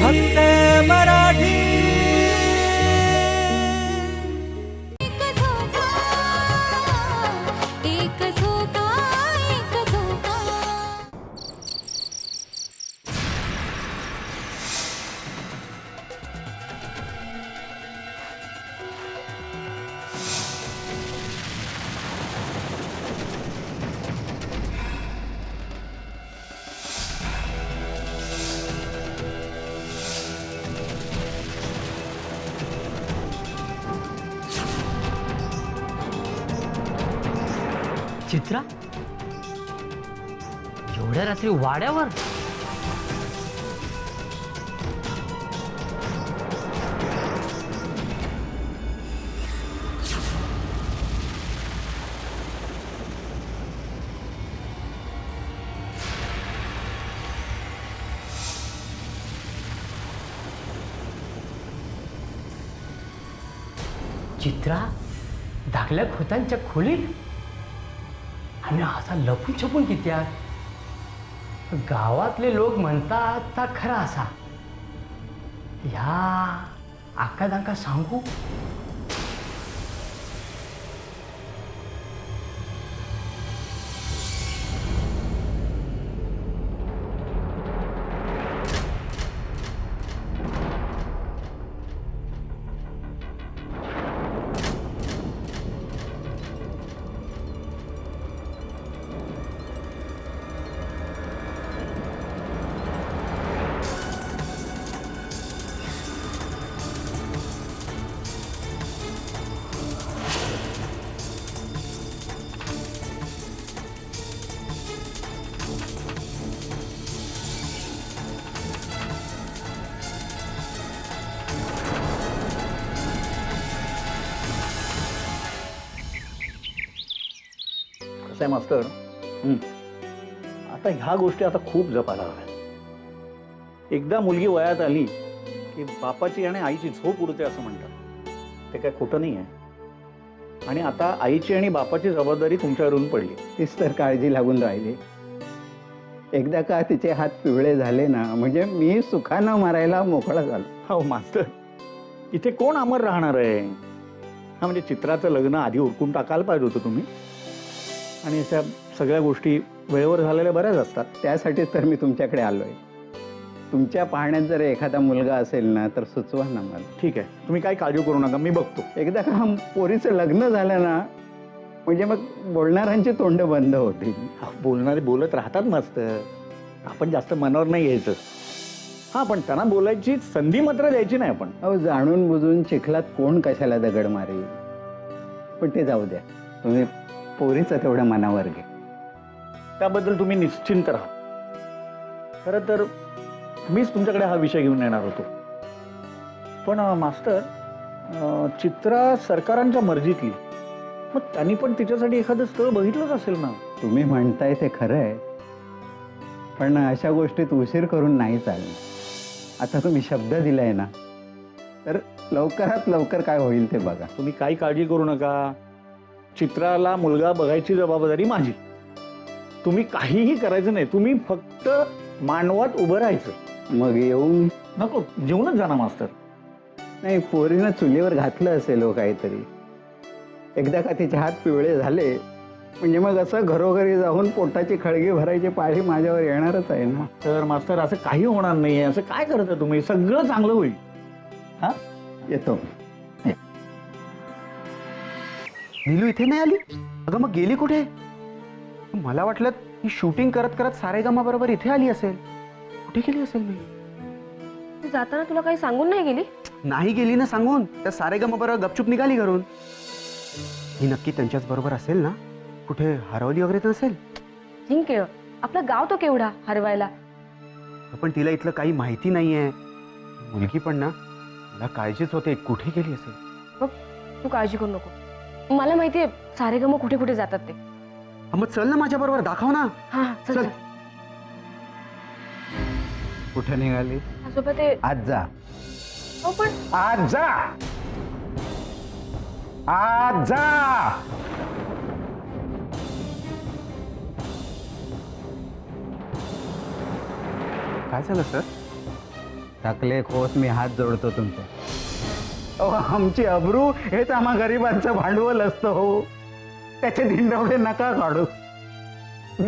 फक्त मराठी चित्रा? एवढ्या रात्री वाड्यावर? चित्रा धाकल्या खोतांच्या खोलीत? आणि असा लपून छपून किती आत गावातले लोक म्हणतात ता खरा असा. ह्या आकादांका सांगू? कसं आहे मास्तर. आता ह्या गोष्टी आता खूप जपायला हव्या एकदा मुलगी वयात आली की बापाची आणि आईची झोप उडते असं म्हणतात. ते काय खोटं नाही आहे आणि आता आईची आणि बापाची जबाबदारी तुमच्यावरून पडली. तीच तर काळजी लागून राहिली. एकदा का तिचे हात पिवळे झाले ना म्हणजे मी सुखानं मारायला मोकळा झालो. हो मास्तर. इथे कोण अमर राहणार आहे? हा म्हणजे चित्राचं लग्न आधी उरकून टाकायला पाहिजे होतं तुम्ही? आणि अशा सगळ्या गोष्टी वेळेवर झालेल्या बऱ्याच असतात. त्यासाठीच तर मी तुमच्याकडे आलोय. तुमच्या पाहण्यात जर एखादा मुलगा असेल ना तर सुचवा ना मला. ठीक आहे. तुम्ही काही काळजी करू नका मी बघतो. एकदा का पोरीचं लग्न झालं ना म्हणजे मग बोलणाऱ्यांची तोंड बंद होतील. हा, बोलणारे बोलत राहतात मस्त. आपण जास्त मनावर नाही घ्यायचं. हा पण त्यांना बोलायची संधी मात्र द्यायची नाही आपण. अहो जाणून बुजून चिखलात कोण कशाला दगड मारेल? पण ते जाऊ द्या. तुम्ही पोरीचं तेवढं मनावर घे. त्याबद्दल तुम्ही निश्चिंत राहा. खरं तर मीच तुमच्याकडे हा विषय घेऊन येणार होतो. पण मास्तर चित्रा सरकारांच्या मर्जीतली. मग त्यांनी पण तिच्यासाठी एखादं स्थळ बघितलंच असेल ना? तुम्ही म्हणताय ते खरं आहे. पण अशा गोष्टीत उशीर करून नाही चालणार. आता तुम्ही शब्द दिलाय ना तर लवकरात लवकर काय होईल ते बघा. तुम्ही काही काळजी करू नका. चित्राला मुलगा बघायची जबाबदारी माझी. तुम्ही काहीही करायचं नाही तुम्ही फक्त मानवात उभं राहायचं. मग येऊन? नको जेवणच जा ना मास्तर. नाही पोरीनं चुलीवर घातलं असेल हो काहीतरी. एकदा का तिचे हात पिवळे झाले म्हणजे मग असं घरोघरी जाऊन पोटाची खळगी भरायची पाळी माझ्यावर येणारच आहे ना. तर मास्तर असं काही होणार नाहीये. असं काय करता तुम्ही? सगळं चांगलं होईल. येतो. नीलू इथे नाही आली? अगं मग गेली कुठे? मला वाटलं ही शूटिंग करत करत सारेगमा बरोबर इथे आली असेल. कुठे गेली असेल मी ती जाताना तुला काही सांगून नाही गेली? नाही गेली ना सांगून. त्या सारेगमा बरोबर गपचूप निघाली घरून. ही नक्की त्यांच्याच बरोबर असेल ना? कुठे हरवली वगैरे तर नसेल? जिंके आपलं गाव तो केवढा हरवायला? पण तिला इथलं काही माहिती नाहीये. मुलगी पण ना? मला काळजीच होते कुठे गेली असेल. तू काळजी करू नको. मला माहितीये सारे गम कुठे कुठे जातात ते. मग चल ना माझ्या बरोबर दाखव ना. हा हा, चल चल. चल. कुठे निघाली? आजोबा ते आज जा. हो पण आज जा. आज जा. काय झालं सर? टाकले खोस मी हात जोडतो तुमचा. आमची अब्रू हेच आम्हा गरिबांचं भांडवल असतं हो. त्याचे धिंडवडे नका काढू.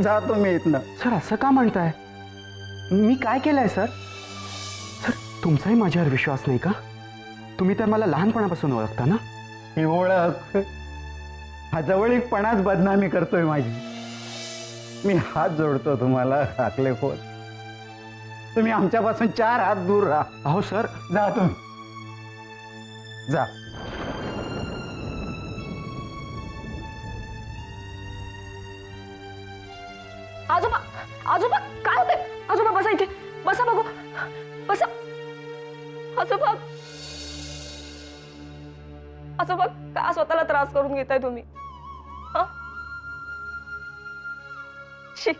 जा तुम्ही इथनं. सर असं का म्हणताय? मी काय केलंय सर? सर तुमचाही माझ्यावर विश्वास नाही का? तुम्ही तर मला लहानपणापासून ओळखता ना? ही ओळख. हा जवळीकपणाच बदनामी करतोय माझी. मी हात जोडतो तुम्हाला टाकले खोस तुम्ही आमच्यापासून चार हात दूर राहा. अहो सर. जा तुम्ही. जा. आजोबा आजोबा काय होते आजोबा बसा इथे. बसा बघू. बसा. आजोबा. आजोबा का स्वतःला त्रास करून घेताय तुम्ही? शी.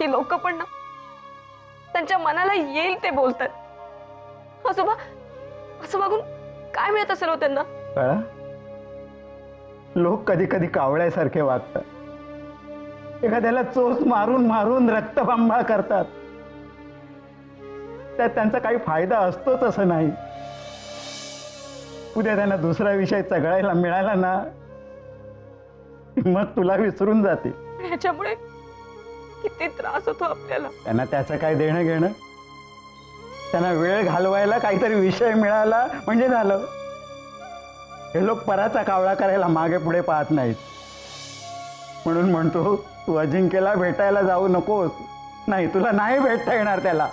ही लोक पण ना त्यांच्या मनाला येईल ते बोलतात. आजोबा असं बघून काय मिळत असेल हो त्यांना? कळा लोक कधी कधी कावळ्यासारखे वागतात. एखाद्याला चोच मारून मारून रक्तबंबाळ करतात. त्यात त्यांचा काही फायदा असतोच असं नाही. उद्या त्यांना दुसरा विषय चघळायला मिळाला ना मग तुला विसरून जाते ह्याच्यामुळे किती त्रास होतो आपल्याला. त्यांना त्याचं काय देणं घेणं त्यांना वेळ घालवायला काहीतरी विषय मिळाला म्हणजे झालं. हे लोक पराचा कावळा करायला मागे पुढे पाहत नाहीत. म्हणून म्हणतो तू अजिंक्यला भेटायला जाऊ नकोस. नाही तुला नाही भेटता येणार त्याला.